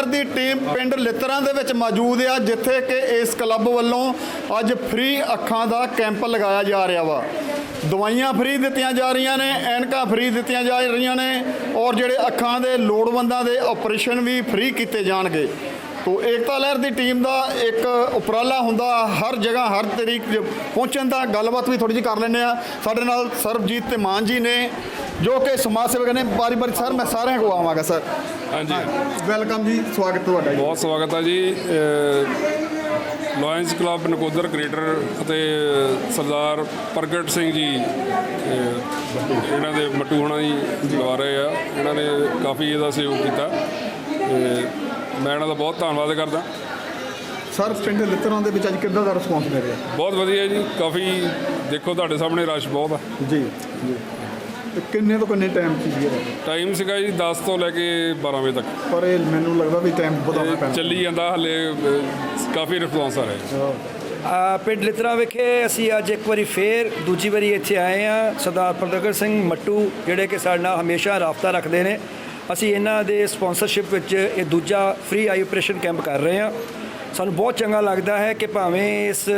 ਏਕਤਾ ਦੀ team ਪਿੰਡ ਲਿੱਤਰਾਂ ਦੇ ਵਿੱਚ ਮੌਜੂਦ ਆ, ਜਿੱਥੇ ਕਿ ਇਸ ਕਲੱਬ ਵੱਲੋਂ ਅੱਜ ਫ੍ਰੀ ਅੱਖਾਂ ਦਾ ਕੈਂਪ ਲਗਾਇਆ ਜਾ ਰਿਹਾ ਵਾ। ਦਵਾਈਆਂ ਫ੍ਰੀ ਦਿੱਤੀਆਂ ਜਾ ਰਹੀਆਂ ਨੇ, ਐਨਕਾਂ ਫ੍ਰੀ ਦਿੱਤੀਆਂ ਜਾ ਰਹੀਆਂ ਨੇ ਔਰ ਜਿਹੜੇ ਅੱਖਾਂ ਦੇ ਲੋੜਵੰਦਾਂ ਦੇ ਆਪਰੇਸ਼ਨ ਵੀ ਫ੍ਰੀ ਕੀਤੇ ਜਾਣਗੇ। ਤੋ ਏਕਤਾ ਲਹਿਰ ਦੀ ਟੀਮ ਦਾ ਇੱਕ ਉਪਰਾਲਾ ਹੁੰਦਾ ਹਰ ਜਗ੍ਹਾ ਹਰ ਤਰੀਕ ਪਹੁੰਚਣ ਦਾ। ਗੱਲਬਾਤ ਵੀ ਥੋੜੀ ਜਿਹੀ ਕਰ ਲੈਂਦੇ ਆ ਸਾਡੇ ਨਾਲ ਸਰਬਜੀਤ ਤੇ ਮਾਨ ਜੀ ਨੇ ਜੋ ਕਿ ਸਮਾਜ ਸੇਵਕ ਨੇ। ਬਾਰੀ ਬਾਰੀ ਸਰ ਮੈਂ ਸਾਰਿਆਂ ਕੋ ਆਵਾਂਗਾ ਸਰ। ਹਾਂਜੀ। ਵੈਲਕਮ ਜੀ ਸਵਾਗਤ ਤੁਹਾਡਾ ਜੀ। ਬਹੁਤ ਸਵਾਗਤ ਹੈ ਜੀ। ਲਾਇਨਸ ਕਲੱਬ ਨਕੋਦਰ ਗ੍ਰੇਟਰ ਅਤੇ ਸਰਦਾਰ ਪ੍ਰਗਟ ਸਿੰਘ ਜੀ ਇਹਨਾਂ ਦੇ ਮੱਟੂ ਹੋਣਾ ਜੀ ਰਹੇ ਆ। ਇਹਨਾਂ ਨੇ ਕਾਫੀ ਇਹਦਾ ਸਹਿਯੋਗ ਕੀਤਾ। ਤੇ ਮੈਂ ਇਹਨਾਂ ਦਾ ਬਹੁਤ ਧੰਨਵਾਦ ਕਰਦਾ। ਸਰ ਪਿੰਡ ਲਿੱਤਰਾਂ ਦੇ ਵਿੱਚ ਅੱਜ ਕਿੱਦਾਂ ਦਾ ਰਿਸਪੌਂਸ ਮਿਲ ਰਿਹਾ? ਬਹੁਤ ਵਧੀਆ ਜੀ ਕਾਫੀ ਦੇਖੋ ਤੁਹਾਡੇ ਸਾਹਮਣੇ ਰਸ਼ ਬਹੁਤ ਆ। ਜੀ ਜੀ। ਤੇ ਕਿੰਨੇ ਤੋਂ ਕਿੰਨੇ ਟਾਈਮ ਸੀ ਜੀ ਇਹਦਾ? ਟਾਈਮ ਸੀਗਾ ਜੀ 10 ਤੋਂ ਲੈ ਕੇ 12 ਵਜੇ ਤੱਕ। ਪਰ ਇਹ ਮੈਨੂੰ ਲੱਗਦਾ ਵੀ ਟਾਈਮ ਵਧਾਉਣਾ ਪੈਣਾ। ਚੱਲੀ ਜਾਂਦਾ ਹਲੇ ਕਾਫੀ ਰਿਸਪੌਂਸ ਆ ਰਿਹਾ ਆ, ਪਿੰਡ ਲਿਤਰਾ ਵਿਖੇ ਅਸੀਂ ਅੱਜ ਇੱਕ ਵਾਰੀ ਫੇਰ ਦੂਜੀ ਵਾਰੀ ਇੱਥੇ ਆਏ ਆ ਸਰਦਾਰ ਪ੍ਰਦਗਰ ਸਿੰਘ ਮੱਟੂ ਜਿਹੜੇ ਕਿ ਸਾਡੇ ਨਾਲ ਹਮੇਸ਼ਾ ਰਾਬਤਾ ਰੱਖਦੇ ਨੇ। ਅਸੀਂ ਇਹਨਾਂ ਦੇ ਸਪਾਂਸਰਸ਼ਿਪ ਵਿੱਚ ਇਹ ਦੂਜਾ ਫ੍ਰੀ ਆਈ ਆਪਰੇਸ਼ਨ ਕੈਂਪ ਕਰ ਰਹੇ ਹਾਂ। ਸਾਨੂੰ ਬਹੁਤ ਚੰਗਾ ਲੱਗਦਾ ਹੈ ਕਿ ਭਾਵੇਂ ਇਸ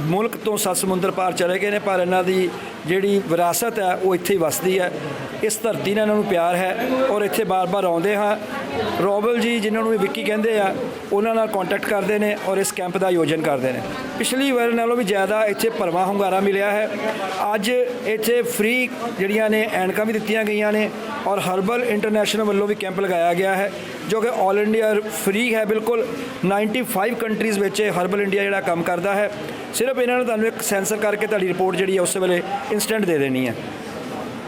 ਮੁਲਕ ਤੋਂ ਸੱਤ ਸਮੁੰਦਰ ਪਾਰ ਚਲੇ ਗਏ ਨੇ, ਪਰ ਇਹਨਾਂ ਦੀ ਜਿਹੜੀ ਵਿਰਾਸਤ ਹੈ, ਉਹ ਇੱਥੇ ਹੀ ਵਸਦੀ ਹੈ। ਇਸ ਧਰਤੀ ਨਾਲ ਇਹਨਾਂ ਨੂੰ ਪਿਆਰ ਹੈ ਔਰ ਇੱਥੇ ਬਾਰ-ਬਾਰ ਆਉਂਦੇ ਹਾਂ। ਰੋਬਲ ਜੀ ਜਿਨ੍ਹਾਂ ਨੂੰ ਇਹ ਵਿੱਕੀ ਕਹਿੰਦੇ ਆ, ਉਹਨਾਂ ਨਾਲ ਕੰਟੈਕਟ ਕਰਦੇ ਨੇ ਔਰ ਇਸ ਕੈਂਪ ਦਾ ਆਯੋਜਨ ਕਰਦੇ ਨੇ। ਪਿਛਲੀ ਵਾਰ ਨਾਲੋਂ ਵੀ ਜ਼ਿਆਦਾ ਇੱਥੇ ਭਰਵਾਂ ਹੁੰਗਾਰਾ ਮਿਲਿਆ ਹੈ। ਅੱਜ ਇੱਥੇ ਫ੍ਰੀ ਜਿਹੜੀਆਂ ਨੇ ਐਨਕਾਂ ਵੀ ਦਿੱਤੀਆਂ ਗਈਆਂ ਨੇ ਔਰ ਹਰਬਲ ਇੰਟਰਨੈਸ਼ਨਲ ਵੱਲੋਂ ਵੀ ਕੈਂਪ ਲਗਾਇਆ ਗਿਆ ਹੈ, ਜੋ ਕਿ 올 ਇੰਡੀਆ ਫ੍ਰੀ ਹੈ ਬਿਲਕੁਲ। 95 ਕੰਟਰੀਜ਼ ਵਿੱਚ ਹਰਬਲ ਇੰਡੀਆ ਜਿਹੜਾ ਕੰਮ ਕਰਦਾ ਹੈ। ਸਿਰਫ ਇਹਨਾਂ ਨੇ ਤੁਹਾਨੂੰ ਇੱਕ ਸੈਂਸਰ ਕਰਕੇ ਤੁਹਾਡੀ ਰਿਪੋਰਟ ਜਿਹੜੀ ਹੈ ਉਸੇ ਵੇਲੇ ਇਨਸਟੈਂਟ ਦੇ ਦੇਣੀ ਹੈ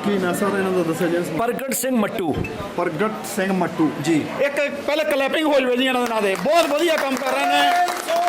ਕੀ ਨਾ ਸਰ ਇਹਨਾਂ ਦਾ ਦੱਸਿਆ ਜੀ ਪ੍ਰਗਟ ਸਿੰਘ ਮੱਟੂ। ਪ੍ਰਗਟ ਸਿੰਘ ਮੱਟੂ। ਜੀ। ਇੱਕ ਇੱਕ ਪਹਿਲੇ ਕਲੈਪਿੰਗ ਹੋ ਜਵੇ ਜੀ ਇਹਨਾਂ ਦੇ ਨਾਂ ਦੇ। ਬਹੁਤ ਵਧੀਆ ਕੰਮ ਕਰ ਰਹੇ ਨੇ।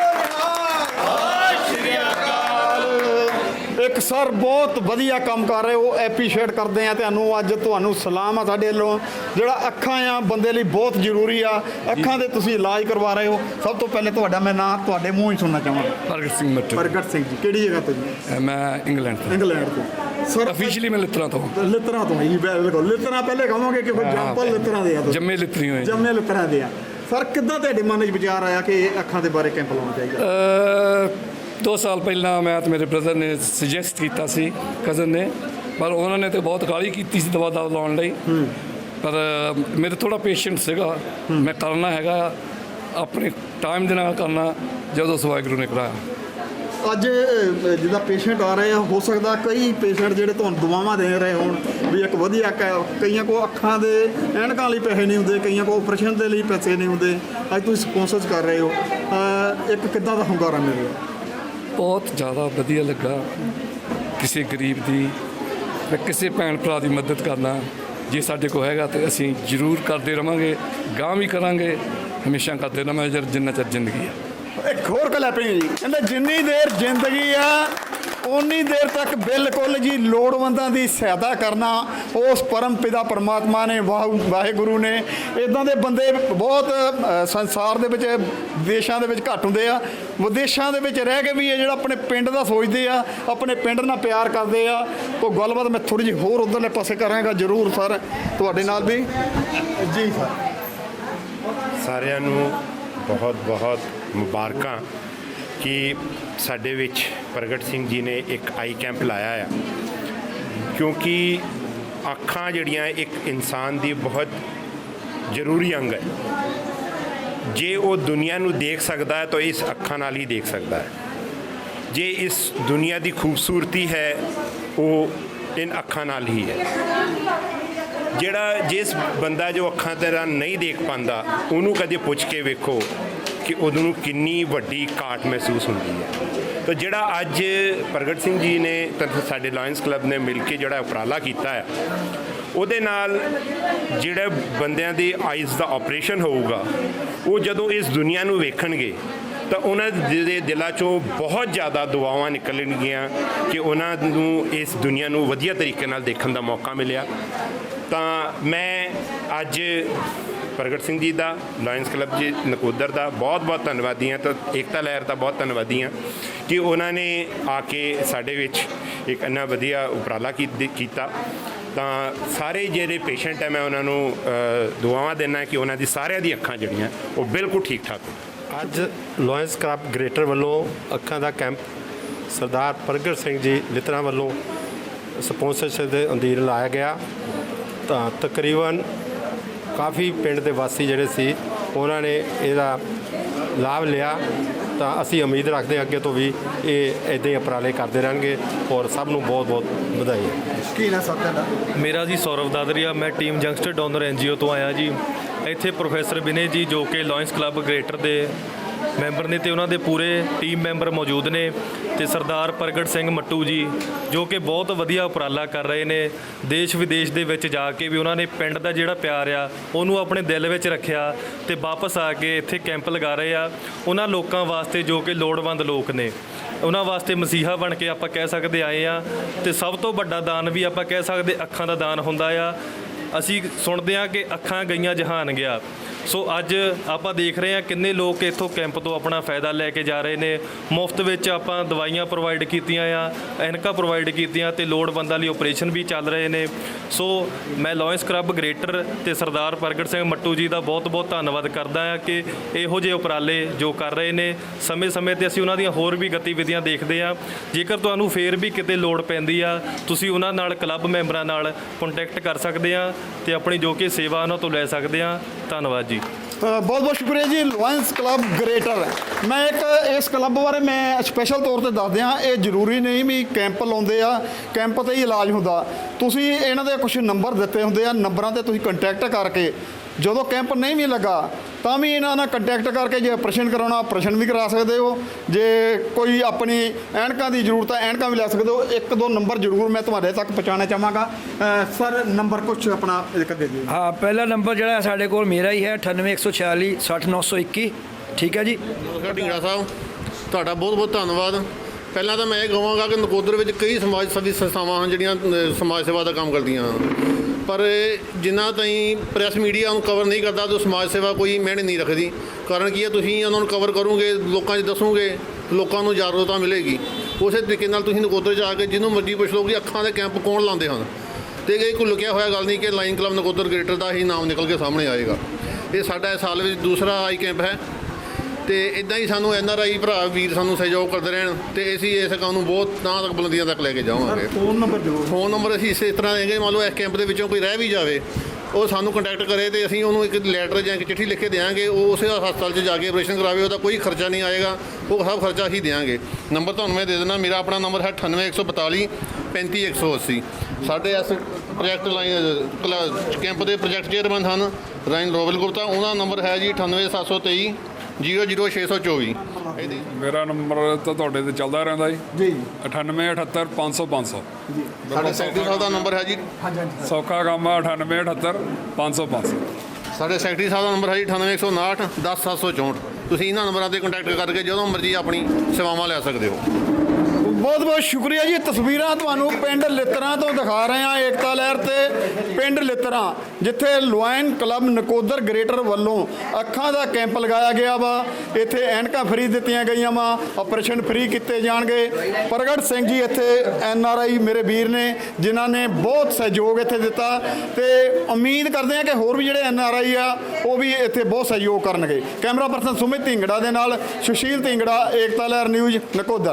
ਇੱਕ ਸਰ ਬਹੁਤ ਵਧੀਆ ਕੰਮ ਕਰ ਰਹੇ ਹੋ ਐਪਰੀਸ਼ੀਏਟ ਕਰਦੇ ਆ ਤੁਹਾਨੂੰ ਅੱਜ ਤੁਹਾਨੂੰ ਸਲਾਮ ਆ ਸਾਡੇ ਵੱਲੋਂ ਜਿਹੜਾ ਅੱਖਾਂ ਆ ਬੰਦੇ ਲਈ ਬਹੁਤ ਜ਼ਰੂਰੀ ਆ ਅੱਖਾਂ ਦੇ ਤੁਸੀਂ ਇਲਾਜ ਕਰਵਾ ਰਹੇ ਹੋ। ਸਭ ਤੋਂ ਪਹਿਲੇ ਤੁਹਾਡਾ ਮੈਂ ਨਾਂ ਤੁਹਾਡੇ ਮੂੰਹ ਹੀ ਸੁਣਨਾ ਚਾਹਾਂਗਾ। ਪ੍ਰਗਟ ਸਿੰਘ ਮੱਟੂ ਪ੍ਰਗਟ ਸਿੰਘ ਜੀ ਕਿਹੜੀ ਜਗ੍ਹਾ ਤੋਂ ਜੀ? ਮੈਂ ਇੰਗਲੈਂਡ ਤੋਂ। ਇੰਗਲੈਂਡ ਤੋਂ। ਸਰ ਅਫੀਸ਼ੀਅਲੀ ਮੈਂ ਲਿਤਰਾ ਤੋਂ। ਲਿਤਰਾ ਤੋਂ ਜੀ ਬਿਲਕੁਲ ਲਿਤਰਾ ਪਹਿਲੇ ਕਹਾਂਗੇ ਕਿ ਫਿਰ ਜੰਪਲ ਲਿਤਰਾ ਦੇ ਆ। ਜੰਮੇ ਲਿਤਰੀ ਹੋਏ। ਜੰਮੇ ਲਿਤਰਾ ਦੇ ਆ। ਸਰ ਕਿੱਦਾਂ ਤੁਹਾਡੇ ਮਨ 'ਚ ਵਿਚਾਰ ਆਇਆ ਕਿ ਅੱਖਾਂ ਦੇ ਬਾਰੇ ਕੈਂਪ ਲਾਉਣਾ ਚਾਹੀਦਾ? ਦੋ ਸਾਲ ਪਹਿਲਾਂ ਮੈਂ ਤੇ ਮੇਰੇ ਬ੍ਰਦਰ ਨੇ ਸੁਜੈਸਟ ਕੀਤਾ ਸੀ ਕਜ਼ਨ ਨੇ ਪਰ ਉਹਨਾਂ ਨੇ ਤੇ ਬਹੁਤ ਗਾਲੀ ਕੀਤੀ ਸੀ ਦਵਾ ਦਵਾ ਲਾਉਣ ਲਈ। ਪਰ ਮੇਰੇ ਥੋੜਾ ਪੇਸ਼ੈਂਟ ਸੀਗਾ ਮੈਂ ਕਰਨਾ ਹੈਗਾ ਆਪਣੇ ਟਾਈਮ ਦੇ ਨਾਲ ਕਰਨਾ ਜਦੋਂ ਸਵਾਗੁਰੂ ਨੇ ਕਰਾਇਆ। ਅੱਜ ਜਿਹਦਾ ਪੇਸ਼ੈਂਟ ਆ ਰਹੇ ਆ ਹੋ ਸਕਦਾ ਕਈ ਪੇਸ਼ੈਂਟ ਜਿਹੜੇ ਤੁਹਾਨੂੰ ਦੁਆਵਾਂ ਦੇ ਰਹੇ ਹੋਣ ਵੀ ਇੱਕ ਵਧੀਆ ਕਈਆਂ ਕੋ ਅੱਖਾਂ ਦੇ ਐਨਕਾਂ ਲਈ ਪੈਸੇ ਨਹੀਂ ਹੁੰਦੇ ਕਈਆਂ ਕੋ ਆਪਰੇਸ਼ਨ ਦੇ ਲਈ ਪੈਸੇ ਨਹੀਂ ਹੁੰਦੇ। ਅੱਜ ਤੁਸੀਂ ਸਪਾਂਸਰਸ ਕਰ ਰਹੇ ਹੋ। ਇੱਕ ਕਿੱਦਾਂ ਦਾ ਹੁੰਗਾਰਾ ਮਿਲ ਰਿਹਾ ਬਹੁਤ ਜ਼ਿਆਦਾ ਵਧੀਆ ਲੱਗਾ। ਕਿਸੇ ਗਰੀਬ ਦੀ ਤੇ ਕਿਸੇ ਭੈਣ ਭਰਾ ਦੀ ਮਦਦ ਕਰਨਾ ਜੇ ਸਾਡੇ ਕੋਲ ਹੈਗਾ ਤੇ ਅਸੀਂ ਜ਼ਰੂਰ ਕਰਦੇ ਰਵਾਂਗੇ ਗਾਂ ਵੀ ਕਰਾਂਗੇ, ਹਮੇਸ਼ਾ ਕਰਦੇ ਰਵਾਂਗੇ ਜਦ ਜਿੰਨਾ ਚਿਰ ਜ਼ਿੰਦਗੀ ਹੈ। ਇੱਕ ਹੋਰ ਕਲੈਪਿੰਗ ਜੀ, ਕਹਿੰਦਾ ਜਿੰਨੀ ਦੇਰ ਜ਼ਿੰਦਗੀ ਆ ਉਨੀ ਦੇਰ ਤੱਕ ਬਿਲਕੁਲ ਜੀ ਲੋੜਵੰਦਾਂ ਦੀ ਸਹਾਇਤਾ ਕਰਨਾ, ਉਸ ਪਰਮ ਪਿਤਾ ਪਰਮਾਤਮਾ ਨੇ, ਵਾਹ- ਵਾਹਿਗੁਰੂ ਨੇ ਇਦਾਂ ਦੇ ਬੰਦੇ ਬਹੁਤ ਸੰਸਾਰ ਦੇ ਵਿੱਚ, ਦੇਸ਼ਾਂ ਦੇ ਵਿੱਚ ਘੱਟ ਹੁੰਦੇ ਆ। ਵਿਦੇਸ਼ਾਂ ਦੇ ਵਿੱਚ ਰਹਿ ਕੇ ਵੀ ਇਹ ਜਿਹੜਾ ਆਪਣੇ ਪਿੰਡ ਦਾ ਸੋਚਦੇ ਆ, ਆਪਣੇ ਪਿੰਡ ਨਾਲ ਪਿਆਰ ਕਰਦੇ ਆ। ਉਹ ਗੱਲਬਾਤ ਮੈਂ ਥੋੜੀ ਜਿਹੀ ਹੋਰ ਉਧਰਲੇ ਪਾਸੇ ਕਰਾਂਗਾ, ਜ਼ਰੂਰ ਸਰ, ਤੁਹਾਡੇ ਨਾਲ ਵੀ। ਜੀ ਸਰ। ਸਾਰਿਆਂ ਨੂੰ ਬਹੁਤ ਬਹੁਤ ਮੁਬਾਰਕਾਂ। ਕਿ ਸਾਡੇ ਵਿੱਚ ਪ੍ਰਗਟ ਸਿੰਘ ਜੀ ਨੇ ਇੱਕ ਆਈ ਕੈਂਪ ਲਾਇਆ ਆ। ਕਿਉਂਕਿ ਅੱਖਾਂ ਜਿਹੜੀਆਂ ਇੱਕ ਇਨਸਾਨ ਦੀ ਬਹੁਤ ਜ਼ਰੂਰੀ ਅੰਗ ਹੈ। ਜੇ ਉਹ ਦੁਨੀਆ ਨੂੰ ਦੇਖ ਸਕਦਾ ਹੈ, ਤਾਂ ਇਸ ਅੱਖਾਂ ਨਾਲ ਹੀ ਦੇਖ ਸਕਦਾ ਹੈ। ਜੇ ਇਸ ਦੁਨੀਆ ਦੀ ਖੂਬਸੂਰਤੀ ਹੈ, ਉਹ ਇਨ ਅੱਖਾਂ ਨਾਲ ਹੀ ਹੈ। ਜਿਹੜਾ ਜਿਸ ਬੰਦਾ ਜੋ ਅੱਖਾਂ ਤਰ੍ਹਾਂ ਨਹੀਂ ਦੇਖ ਪਾਉਂਦਾ ਉਹਨੂੰ ਕਦੇ ਪੁੱਛ ਕੇ ਵੇਖੋ ਕਿ ਉਹਨੂੰ ਕਿੰਨੀ ਵੱਡੀ ਘਾਟ ਮਹਿਸੂਸ ਹੁੰਦੀ ਹੈ। ਤਾਂ ਜਿਹੜਾ ਅੱਜ ਪ੍ਰਗਟ ਸਿੰਘ ਜੀ ਨੇ ਤਾਂ ਸਾਡੇ ਲਾਇਨਸ ਕਲੱਬ ਨੇ ਮਿਲ ਕੇ ਜਿਹੜਾ ਉਪਰਾਲਾ ਕੀਤਾ ਹੈ, ਉਹਦੇ ਨਾਲ ਜਿਹੜੇ ਬੰਦਿਆਂ ਦੀ ਆਈਜ਼ ਦਾ ਆਪਰੇਸ਼ਨ ਹੋਊਗਾ, ਉਹ ਜਦੋਂ ਇਸ ਦੁਨੀਆ ਨੂੰ ਵੇਖਣਗੇ, ਤਾਂ ਉਹਨਾਂ ਦੇ ਦਿਲਾਂ ਚੋਂ ਬਹੁਤ ਜ਼ਿਆਦਾ ਦੁਆਵਾਂ ਨਿਕਲਣਗੀਆਂ ਕਿ ਉਹਨਾਂ ਨੂੰ ਇਸ ਦੁਨੀਆ ਨੂੰ ਵਧੀਆ ਤਰੀਕੇ ਨਾਲ ਦੇਖਣ ਦਾ ਮੌਕਾ ਮਿਲਿਆ। ਤਾਂ ਮੈਂ ਅੱਜ ਪ੍ਰਗਟ ਸਿੰਘ ਜੀ ਦਾ ਲਾਇਨਸ ਕਲੱਬ ਜੀ, ਨਕੋਦਰ ਦਾ, ਬਹੁਤ ਬਹੁਤ ਧੰਨਵਾਦੀ ਹਾਂ ਤਾਂ ਏਕਤਾ ਲਹਿਰ ਦਾ ਬਹੁਤ ਧੰਨਵਾਦੀ ਹਾਂ ਕਿ ਉਹਨਾਂ ਨੇ ਆ ਕੇ ਸਾਡੇ ਵਿੱਚ ਇੱਕ ਇੰਨਾ ਵਧੀਆ ਉਪਰਾਲਾ ਕੀ- ਕੀਤਾ। ਤਾਂ ਸਾਰੇ ਜਿਹੜੇ ਪੇਸ਼ੈਂਟ ਹੈ ਮੈਂ ਉਹਨਾਂ ਨੂੰ ਦੁਆਵਾਂ ਦੇਣਾ ਕਿ ਉਹਨਾਂ ਦੀ ਸਾਰਿਆਂ ਦੀ ਅੱਖਾਂ ਜਿਹੜੀਆਂ, ਉਹ ਬਿਲਕੁਲ ਠੀਕ ਠਾਕ ਅੱਜ ਲਾਇਨਸ ਕਲੱਬ ਗ੍ਰੇਟਰ ਵੱਲੋਂ ਅੱਖਾਂ ਦਾ ਕੈਂਪ ਸਰਦਾਰ ਪ੍ਰਗਟ ਸਿੰਘ ਜੀ ਲਿਤਰਾ ਵੱਲੋਂ ਸਪਾਂਸਰਸ਼ਿਪ ਦੇ ਅੰਦਰ ਲਾਇਆ ਗਿਆ। ਤਾਂ ਤਕਰੀਬਨ ਕਾਫੀ ਪਿੰਡ ਦੇ ਵਾਸੀ ਜਿਹੜੇ ਸੀ ਉਹਨਾਂ ਨੇ ਇਹਦਾ ਲਾਭ ਲਿਆ। ਤਾਂ ਅਸੀਂ ਉਮੀਦ ਰੱਖਦੇ ਹਾਂ ਅੱਗੇ ਤੋਂ ਵੀ ਇਹ ਇਦਾਂ ਹੀ ਉਪਰਾਲੇ ਕਰਦੇ ਰਹਿਣਗੇ ਔਰ ਸਭ ਨੂੰ ਬਹੁਤ ਬਹੁਤ ਵਧਾਈ। ਕੀ ਨਾ ਸਭ ਤੁਹਾਡਾ? ਮੇਰਾ ਜੀ ਸੌਰਵ ਦਾਦਰੀਆ ਮੈਂ ਟੀਮ ਜੰਗਸਟਰ ਡੋਨਰ ਐਨਜੀਓ ਤੋਂ ਆਇਆ ਜੀ। ਇੱਥੇ ਪ੍ਰੋਫੈਸਰ ਵਿਨੇ ਜੀ ਜੋ ਕਿ ਲਾਇਨਸ ਕਲੱਬ ਗ੍ਰੇਟਰ ਦੇ ਮੈਂਬਰ ਨੇ ਤੇ ਉਹਨਾਂ ਦੇ ਪੂਰੇ ਟੀਮ ਮੈਂਬਰ ਮੌਜੂਦ ਨੇ ਤੇ ਸਰਦਾਰ ਪ੍ਰਗਟ ਸਿੰਘ ਮੱਟੂ ਜੀ ਜੋ ਕਿ ਬਹੁਤ ਵਧੀਆ ਉਪਰਾਲਾ ਕਰ ਰਹੇ ਨੇ, ਦੇਸ਼ ਵਿਦੇਸ਼ ਦੇ ਵਿੱਚ ਜਾ ਕੇ ਵੀ ਉਹਨਾਂ ਨੇ ਪਿੰਡ ਦਾ ਜਿਹੜਾ ਪਿਆਰ ਆ, ਉਹਨੂੰ ਆਪਣੇ ਦਿਲ ਵਿੱਚ ਰੱਖਿਆ ਤੇ ਵਾਪਸ ਆ ਕੇ ਇੱਥੇ ਕੈਂਪ ਲਗਾ ਰਹੇ ਆ। ਉਹਨਾਂ ਲੋਕਾਂ ਵਾਸਤੇ ਜੋ ਕਿ ਲੋੜਵੰਦ ਲੋਕ ਨੇ। ਉਹਨਾਂ ਵਾਸਤੇ ਮਸੀਹਾ ਬਣ ਕੇ ਆਪਾਂ ਕਹਿ ਸਕਦੇ ਆਏ ਆ ਤੇ ਸਭ ਤੋਂ ਵੱਡਾ ਦਾਨ ਵੀ ਆਪਾਂ ਕਹਿ ਸਕਦੇ ਅੱਖਾਂ ਦਾ ਦਾਨ ਹੁੰਦਾ ਆ। ਅਸੀਂ ਸੁਣਦੇ ਹਾਂ ਕਿ ਅੱਖਾਂ ਗਈਆਂ ਜਹਾਨ ਗਿਆ। ਸੋ ਅੱਜ ਆਪਾਂ ਦੇਖ ਰਹੇ ਹਾਂ ਕਿੰਨੇ ਲੋਕ ਇੱਥੋਂ ਕੈਂਪ ਤੋਂ ਆਪਣਾ ਫਾਇਦਾ ਲੈ ਕੇ ਜਾ ਰਹੇ ਨੇ। ਮੁਫਤ ਵਿੱਚ ਆਪਾਂ ਦਵਾਈਆਂ ਪ੍ਰੋਵਾਈਡ ਕੀਤੀਆਂ ਆ, ਐਨਕਾਂ ਪ੍ਰੋਵਾਈਡ ਕੀਤੀਆਂ ਤੇ ਲੋੜਵੰਦਾਂ ਲਈ ਆਪਰੇਸ਼ਨ ਵੀ ਚੱਲ ਰਹੇ ਨੇ। ਸੋ ਮੈਂ ਲਾਇਨਸ ਕਲੱਬ ਗ੍ਰੇਟਰ ਤੇ ਸਰਦਾਰ ਪ੍ਰਗਟ ਸਿੰਘ ਮੱਟੂ ਜੀ ਦਾ ਬਹੁਤ-ਬਹੁਤ ਧੰਨਵਾਦ ਕਰਦਾ ਹਾਂ ਕਿ ਇਹੋ ਜਿਹੇ ਉਪਰਾਲੇ ਜੋ ਕਰ ਰਹੇ ਨੇ। ਸਮੇਂ-ਸਮੇਂ ਤੇ ਅਸੀਂ ਉਹਨਾਂ ਦੀਆਂ ਹੋਰ ਵੀ ਗਤੀਵਿਧੀਆਂ ਦੇਖਦੇ ਆ ਜੇਕਰ ਤੁਹਾਨੂੰ ਫੇਰ ਵੀ ਕਿਤੇ ਲੋੜ ਪੈਂਦੀ ਆ, ਤੁਸੀਂ ਉਹਨਾਂ ਨਾਲ ਕਲੱਬ ਮੈਂਬਰਾਂ ਨਾਲ ਕੰਟੈਕਟ ਕਰ ਸਕਦੇ ਆ ਤੇ ਆਪਣੀ ਜੋ ਕਿ ਸੇਵਾ ਉਹਨਾਂ ਤੋਂ ਲੈ ਸਕਦੇ ਆ ਧੰਨਵਾਦ ਜੀ। ਬਹੁਤ ਬਹੁਤ ਸ਼ੁਕਰੀਆ ਜੀ ਲਾਇਨਸ ਕਲੱਬ ਗ੍ਰੇਟਰ ਮੈਂ ਇੱਕ ਇਸ ਕਲੱਬ ਬਾਰੇ ਮੈਂ ਸਪੈਸ਼ਲ ਤੌਰ ਤੇ ਦੱਸ ਦਿਆਂ ਇਹ ਜ਼ਰੂਰੀ ਨਹੀਂ ਵੀ ਕੈਂਪ ਲਾਉਂਦੇ ਆ ਕੈਂਪ ਤੇ ਹੀ ਇਲਾਜ ਹੁੰਦਾ। ਤੁਸੀਂ ਇਹਨਾਂ ਦੇ ਕੁਝ ਨੰਬਰ ਦਿੱਤੇ ਹੁੰਦੇ ਆ ਨੰਬਰਾਂ ਤੇ ਤੁਸੀਂ ਕੰਟੈਕਟ ਕਰਕੇ ਜਦੋਂ ਕੈਂਪ ਨਹੀਂ ਵੀ ਲੱਗਾ ਤਾਂ ਵੀ ਇਹਨਾਂ ਨਾਲ ਕੰਟੈਕਟ ਕਰਕੇ ਜੇ ਆਪਰੇਸ਼ਨ ਕਰਾਉਣਾ ਆਪਰੇਸ਼ਨ ਵੀ ਕਰਾ ਸਕਦੇ ਹੋ। ਜੇ ਕੋਈ ਆਪਣੀ ਐਨਕਾਂ ਦੀ ਜ਼ਰੂਰਤ ਹੈ ਐਨਕਾਂ ਵੀ ਲੈ ਸਕਦੇ ਹੋ। ਇੱਕ ਦੋ ਨੰਬਰ ਜ਼ਰੂਰ ਮੈਂ ਤੁਹਾਡੇ ਤੱਕ ਪਹੁੰਚਾਉਣਾ ਚਾਹਾਂਗਾ। ਸਰ ਨੰਬਰ ਕੁਝ ਆਪਣਾ ਇੱਕ ਦੇ ਦਿਓ। ਹਾਂ ਪਹਿਲਾ ਨੰਬਰ ਜਿਹੜਾ ਸਾਡੇ ਕੋਲ ਮੇਰਾ ਹੀ ਹੈ 98146 60921 ਠੀਕ ਹੈ ਜੀ? ਨਮਸਕਾਰ ਢੀਂਗਰਾ ਸਾਹਿਬ। ਤੁਹਾਡਾ ਬਹੁਤ ਬਹੁਤ ਧੰਨਵਾਦ। ਪਹਿਲਾਂ ਤਾਂ ਮੈਂ ਇਹ ਕਹਾਂਗਾ ਕਿ ਨਕੋਦਰ ਵਿੱਚ ਕਈ ਸਮਾਜ ਸੇਵੀ ਸੰਸਥਾਵਾਂ ਹਨ ਜਿਹੜੀਆਂ ਸਮਾਜ ਸੇਵਾ ਦਾ ਕੰਮ ਕਰਦੀਆਂ ਹਨ। ਪਰ ਇਹ ਜਿੰਨਾ ਤਾਈਂ ਪ੍ਰੈਸ ਮੀਡੀਆ ਨੂੰ ਕਵਰ ਨਹੀਂ ਕਰਦਾ, ਤਾਂ ਸਮਾਜ ਸੇਵਾ ਕੋਈ ਮਿਹਣੇ ਨਹੀਂ ਰੱਖਦੀ। ਕਾਰਨ ਕੀ ਹੈ? ਤੁਸੀਂ ਉਹਨਾਂ ਨੂੰ ਕਵਰ ਕਰੋਗੇ, ਲੋਕਾਂ 'ਚ ਦੱਸੋਗੇ, ਲੋਕਾਂ ਨੂੰ ਜਾਗਰੂਕਤਾ ਮਿਲੇਗੀ। ਉਸੇ ਤਰੀਕੇ ਨਾਲ ਤੁਸੀਂ ਨਕੋਦਰ 'ਚ ਆ ਕੇ ਜਿਹਨੂੰ ਮਰਜ਼ੀ ਪੁੱਛ ਲਓ ਕਿ ਅੱਖਾਂ ਦੇ ਕੈਂਪ ਕੌਣ ਲਾਉਂਦੇ ਹਨ। ਤੇ ਇਹ ਕੋਈ ਲੁਕਿਆ ਹੋਇਆ ਗੱਲ ਨਹੀਂ ਕਿ ਲਾਈਨ ਕਲੱਬ ਨਕੋਦਰ ਗ੍ਰੇਟਰ ਦਾ ਹੀ ਨਾਮ ਨਿਕਲ ਕੇ ਸਾਹਮਣੇ ਆਏਗਾ। ਇਹ ਸਾਡਾ ਇਸ ਸਾਲ ਵਿੱਚ ਦੂਸਰਾ ਆਈ ਕੈਂਪ ਹੈ। ਤੇ ਇਦਾਂ ਹੀ ਸਾਨੂੰ ਐਨ ਆਰ ਆਈ ਭਰਾ ਵੀਰ ਸਾਨੂੰ ਸਹਿਯੋਗ ਕਰਦੇ ਰਹਿਣ ਤੇ ਅਸੀਂ ਇਸ ਕੰਮ ਨੂੰ ਬਹੁਤ ਤਾਂ ਤੱਕ ਬੁਲੰਦੀਆਂ ਤੱਕ ਲੈ ਕੇ ਜਾਵਾਂਗੇ। ਫੋਨ ਨੰਬਰ ਦਿਓ। ਫੋਨ ਨੰਬਰ ਅਸੀਂ ਇਸੇ ਤਰ੍ਹਾਂ ਦੇਂਗੇ ਮੰਨ ਲਓ ਇਸ ਕੈਂਪ ਦੇ ਵਿੱਚੋਂ ਕੋਈ ਰਹਿ ਵੀ ਜਾਵੇ ਉਹ ਸਾਨੂੰ ਕੰਟੈਕਟ ਕਰੇ ਤੇ ਅਸੀਂ ਉਹਨੂੰ ਇੱਕ ਲੈਟਰ ਜਾਂ ਇੱਕ ਚਿੱਠੀ ਲਿਖ ਕੇ ਦੇਵਾਂਗੇ ਉਹ ਉਸੇ ਹਸਪਤਾਲ 'ਚ ਜਾ ਕੇ ਆਪਰੇਸ਼ਨ ਕਰਾਵੇ ਉਹਦਾ ਕੋਈ ਖਰਚਾ ਨਹੀਂ ਆਏਗਾ ਉਹ ਸਭ ਖਰਚਾ ਅਸੀਂ ਦੇਵਾਂਗੇ। ਨੰਬਰ ਤੁਹਾਨੂੰ ਮੈਂ ਦੇ ਦਿੰਦਾ ਮੇਰਾ ਆਪਣਾ ਨੰਬਰ ਹੈ 98142 35180 ਸਾਡੇ ਇਸ ਪ੍ਰੋਜੈਕਟ ਲਾਈਨ ਕੈਂਪ ਦੇ ਪ੍ਰੋਜੈਕਟ ਚੇਅਰਮੈਨ ਹਨ ਰਾਇਨ ਰੋਵਲ ਗੁਪਤਾ ਉਹਨਾਂ ਦਾ ਨੰਬਰ ਹੈ ਜੀ 98723 00624 ਇਹਦੀ ਮੇਰਾ ਨੰਬਰ ਤਾਂ ਤੁਹਾਡੇ ਤੇ ਚੱਲਦਾ ਰਹਿੰਦਾ ਜੀ। ਜੀ। 98 78 500 500 ਸਾਡੇ ਸੈਕਟਰੀ ਸਾਹਿਬ ਦਾ ਨੰਬਰ। ਹੈ ਜੀ? ਸੌਖਾ ਕੰਮ ਆ 98 78 500 500 ਸਾਡੇ ਸੈਕਟਰੀ ਸਾਹਿਬ ਦਾ ਨੰਬਰ ਹੈ ਜੀ 98159 10764 ਤੁਸੀਂ ਇਹਨਾਂ ਨੰਬਰਾਂ ਤੇ ਕੰਟੈਕਟ ਕਰਕੇ ਜਦੋਂ ਮਰਜ਼ੀ ਆਪਣੀ ਸੇਵਾਵਾਂ ਲੈ ਸਕਦੇ ਹੋ। ਬਹੁਤ ਬਹੁਤ ਸ਼ੁਕਰੀਆ ਜੀ। ਤਸਵੀਰਾਂ ਤੁਹਾਨੂੰ ਪਿੰਡ ਲਿੱਤਰਾਂ ਤੋਂ ਦਿਖਾ ਰਹੇ ਹਾਂ। ਏਕਤਾ ਲਹਿਰ ਤੇ ਪਿੰਡ ਲਿੱਤਰਾਂ, ਜਿੱਥੇ ਲੁਆਇਨ ਕਲੱਬ ਨਕੋਦਰ ਗ੍ਰੇਟਰ ਵੱਲੋਂ ਅੱਖਾਂ ਦਾ ਕੈਂਪ ਲਗਾਇਆ ਗਿਆ ਵਾ। ਇੱਥੇ ਐਨਕਾਂ ਫ੍ਰੀ ਦਿੱਤੀਆਂ ਗਈਆਂ ਵਾ। ਆਪਰੇਸ਼ਨ ਫ੍ਰੀ ਕੀਤੇ ਜਾਣਗੇ। ਪ੍ਰਗਟ ਸਿੰਘ ਜੀ, ਇੱਥੇ ਐਨ ਆਰ ਆਈ ਮੇਰੇ ਵੀਰ ਨੇ, ਜਿਨ੍ਹਾਂ ਨੇ ਬਹੁਤ ਸਹਿਯੋਗ ਇੱਥੇ ਦਿੱਤਾ। ਤੇ ਉਮੀਦ ਕਰਦੇ ਹਾਂ ਕਿ ਹੋਰ ਵੀ ਜਿਹੜੇ ਐਨ ਆਰ ਆਈ ਆ, ਉਹ ਵੀ ਇੱਥੇ ਬਹੁਤ ਸਹਿਯੋਗ ਕਰਨਗੇ। ਕੈਮਰਾ ਪਰਸਨ ਸੁਮਿਤ ਢਿੰਗੜਾ ਦੇ ਨਾਲ ਸੁਸ਼ੀਲ ਢਿੰਗੜਾ, ਏਕਤਾ ਲਹਿਰ ਨਿਊਜ਼ ਨਕੋਦਰ।